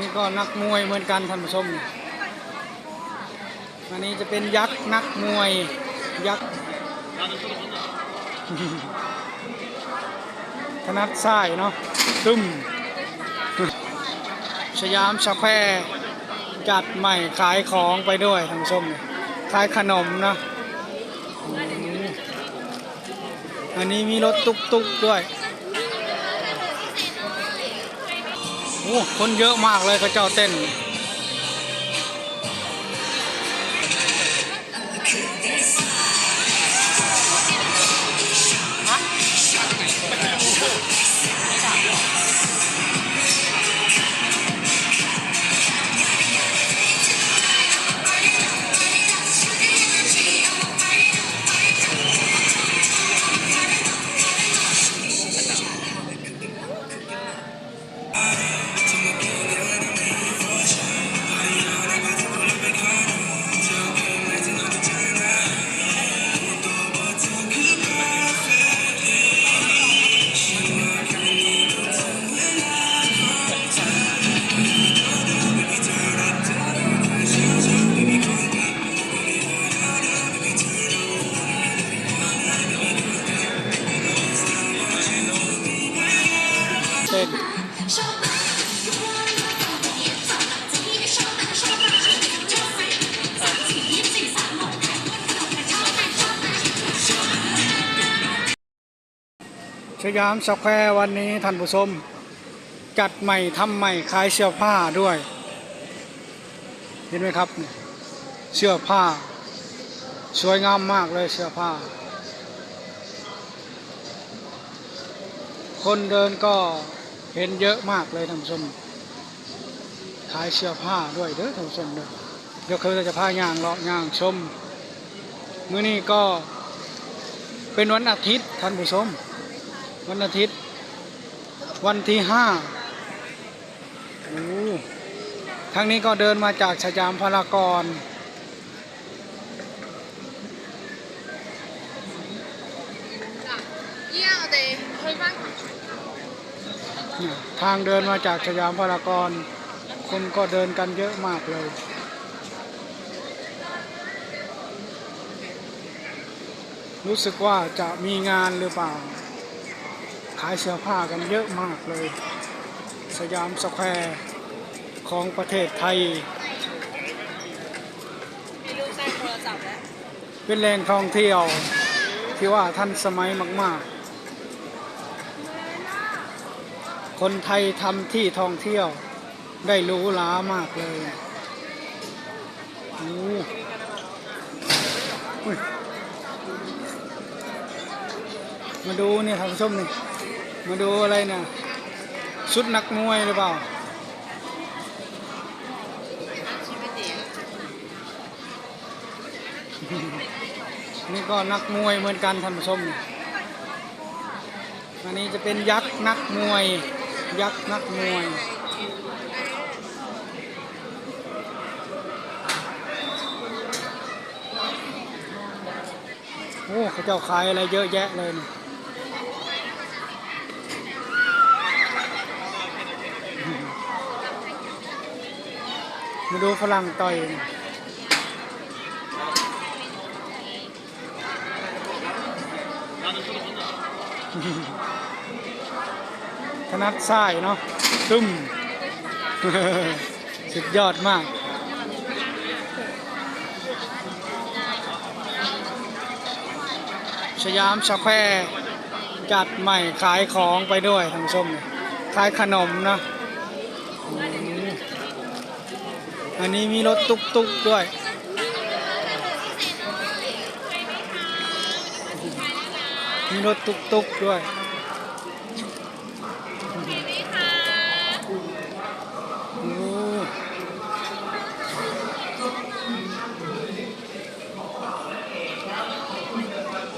นี่ก็นักมวยเหมือนกันท่านผู้ชมอันนี้จะเป็นยักษ์นักมวยยักษ์ธนัดทรายเนาะตึมสยามสแควร์จัดใหม่ขายของไปด้วยท่านผู้ชมขายขนมนะอันนี้มีรถตุกตุกๆด้วย โอ้คนเยอะมากเลยเขาเจ้าเต้น สยามสแควร์วันนี้ท่านผู้ชม จัดใหม่ทำใหม่ขายเสื้อผ้าด้วย เห็นไหมครับ เสื้อผ้า สวยงามมากเลยเสื้อผ้า คนเดินก็เห็นเยอะมากเลยท่านผู้ชมขายเสื้อผ้าด้วยเด้อท่านผู้ชมเด้อเดี๋ยวเขาจะพาย่างเลาะย่างชมมื้อนี้ก็เป็นวันอาทิตย์ท่านผู้ชม วันอาทิตย์ วันที่ห้าโอ้ทางนี้ก็เดินมาจากสยามพารากอนทางเดินมาจากสยามพารากอนคนก็เดินกันเยอะมากเลยรู้สึกว่าจะมีงานหรือเปล่า ขายเสื้อผ้ากันเยอะมากเลย สยามสแควร์ของประเทศไทย เป็นแหล่งท่องเที่ยวที่ว่าทันสมัยมาก ๆ คนไทยทำที่ท่องเที่ยวได้รูหรามากเลยโอ้อุ๊ยมาดูเนี่ยท่านผู้ชมนี่ มาดูอะไรเนี่ยชุดนักมวยหรือเปล่านี่ก็นักมวยเหมือนกันท่านผู้ชมอันนี้จะเป็นยักษ์นักมวย ยักษ์นักมวยโอ้เขาเจ้าขายอะไรเยอะแยะเลยนี่ มาดูฝรั่งต่อยนี่ธนัดทรายเนาะตึมสุดยอดมากสยามสแควร์จัดใหม่ขายของไปด้วยท่านผู้ชมขายขนมเนาะอืม อันนี้มีรถตุกตุกด้วย มีรถตุกตุกด้วย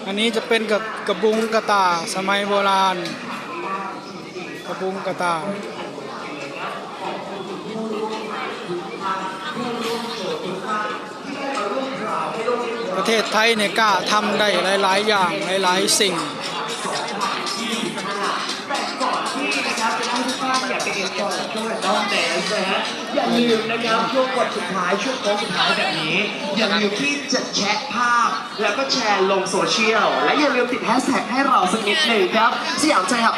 อันนี้จะเป็นกับกระบุงกระตาสมัยโบราณ กระบุงกระตา เทศไทยเนี่ยกล้าทำได้หลาย ๆ อย่างหลาย ๆ สิ่งต้องแต่ นะฮะอย่าลืมนะครับช่วงกดสุดท้ายช่วงโค้งสุดท้ายแบบนี้ อย่าลืมที่จะแชะภาพ แล้วก็แชร์ลงโซเชียล และอย่าลืมติดแฮชแท็กให้เราสักนิดหนึ่งครับสยามใจหับ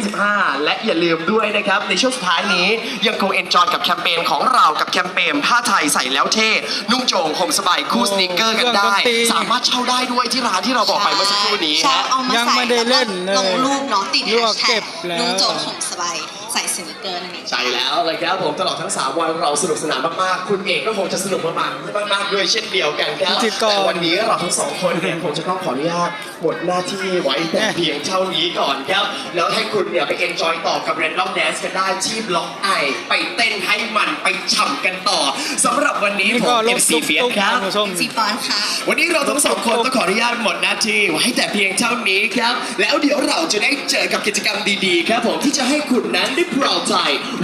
2025 และอย่าลืมด้วยนะครับ ในช่วงสุดท้ายนี้ยังคงเอนจอยกับแคมเปญของเรากับแคมเปญผ้าไทยใส่แล้วเท่ นุ่งโจงห่มสบายคู่สนิเกอร์กันได้ สามารถเช่าได้ด้วยที่ร้านที่เราบอกไปเมื่อสักครู่นี้ใช่ฮะ เอามายังใส่ไม่ได้เล่นเลยลงรูปเนาะติดลแฮวกชแท็เก็กบแล้ว นุ่งโจงห่มสบาย ใส่สนิเกอร์นั่นเองใช่แล้วเลยครับผมตลอดทั้ง 3 วันเราสนุกสนานมากๆ คุณเองก็คงจะสนุกมากๆมากๆด้วยเช่นเดียวกันครับพิธีกรแต่วันนี้เราทั้งสองคนเนี่ยคงจะต้องขออนุญาต หมดหน้าที่ไว้แต่เพียงเท่านี้ก่อนครับ แล้วให้คุณเนี่ยไปเอนจอยต่อกับเรนดอมแดนซ์กันได้ที่บล็อกไอ ไปเต้นให้มันไปฉ่ำกันต่อสำหรับวันนี้นี่ผก็มรเอ็ถมซีตุ๊กเฟียตุ๊กครับท่านผู้ชมสีปอนค่ะ วันนี้เราทั้งสองคนต้องขออนุญาตหมดหน้าที่ไว้แต่เพียงเท่านี้ครับ แล้วเดี๋ยวเราจะได้เจอกับกิจกรรมดีๆ ครับผมที่จะให้คุณนั้นได้พราวใจ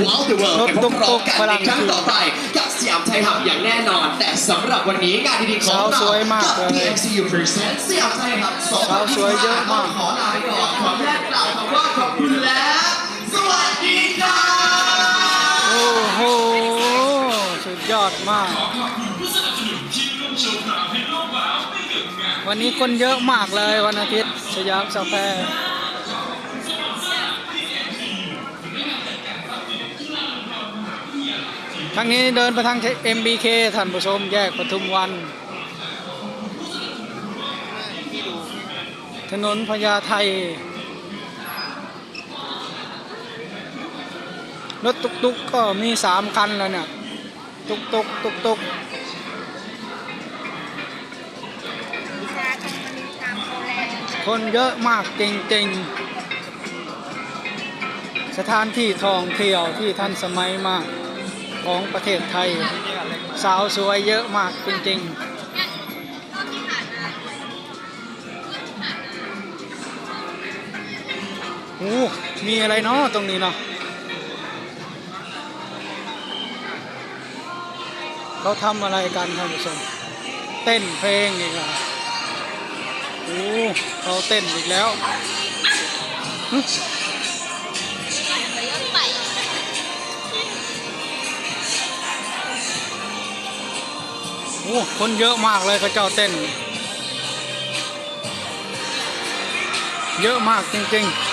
Wow the World ไปพร้อมๆกันในครั้งต่อไปกับสยามไทยหับอย่างแน่นอน แต่สำหรับวันนี้งานดีๆของสาวเราสวยมากกับเลย PMCU Present สยามไทยหับสาวสวยเยอะมาก ขอลาไปก่อนขอแค่กล่าวคำว่าขอบคุณและสวัสดีครับโอ้โห สุดยอดมาก วันนี้คนเยอะมากเลยวันอาทิตย์ สยามสแควร์ทางนี้เดินไปทาง MBK ท่านผู้ชมแยกปทุมวัน ถนนพญาไทรถตุกตุกก็มีสามคันแล้วเนี่ย ตุกตุกตุกตุกคนเยอะมากจริงๆ สถานที่ท่องเที่ยวที่ทันสมัยมากของประเทศไทย สาวสวยเยอะมากจริงๆ อ้มีอะไรเนาะตรงนี้เนาะเขาทำอะไรกันท่านผู้ชมเต้นเพลงอีกแล้วโอ้เขาเต้นอีกแล้วโอ้คนเยอะมากเลยเขาเจ้าเต้น เยอะมากจริงๆ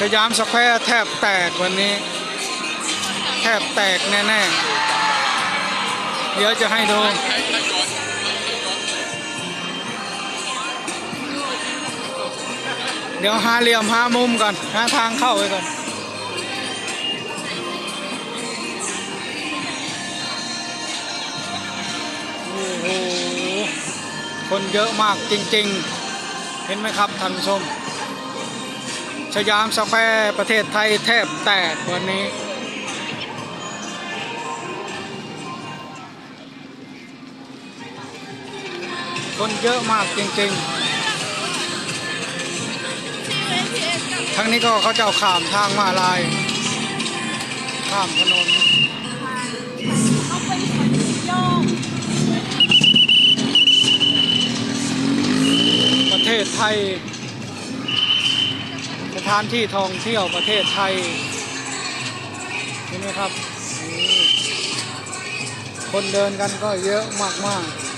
สยามสแควร์แทบแตกวันนี้ แทบแตกแน่ๆ เดี๋ยวจะให้ดูเดี๋ยวหาเหลี่ยมหามุมก่อนหาทางเข้าไปก่อน โอ้โห คนเยอะมากจริงๆ เห็นไหมครับท่านผู้ชม สยามสแควร์ประเทศไทยแทบแตกวันนี้ คนเยอะมากจริงๆ ทั้งนี้ก็เขาเจ้าข้ามทางมาลาย ข้ามถนนประเทศไทย ถานที่ท่องเที่ยวประเทศไทยเห็นไหมครับ คนเดินกันก็เยอะมากๆ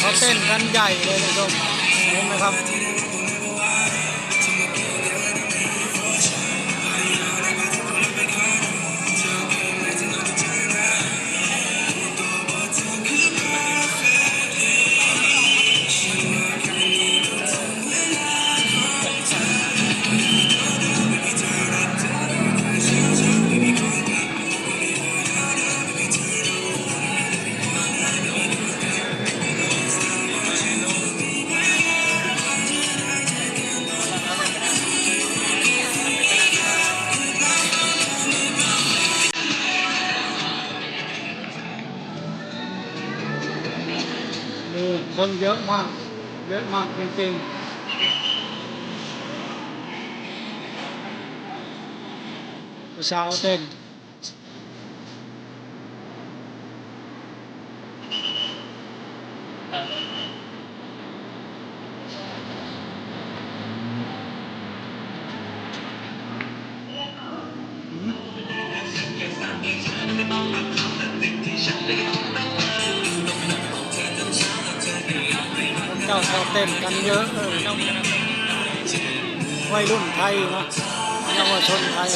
เขาเต้นกันใหญ่เลยท่านผู้ชมเห็นไหมครับ คนเยอะมาก เยอะมากจริงๆผู้สาวเต้น เจ้าเต้นกันเยอะเลยวัยรุ่นไทยนะเยาวชนไทย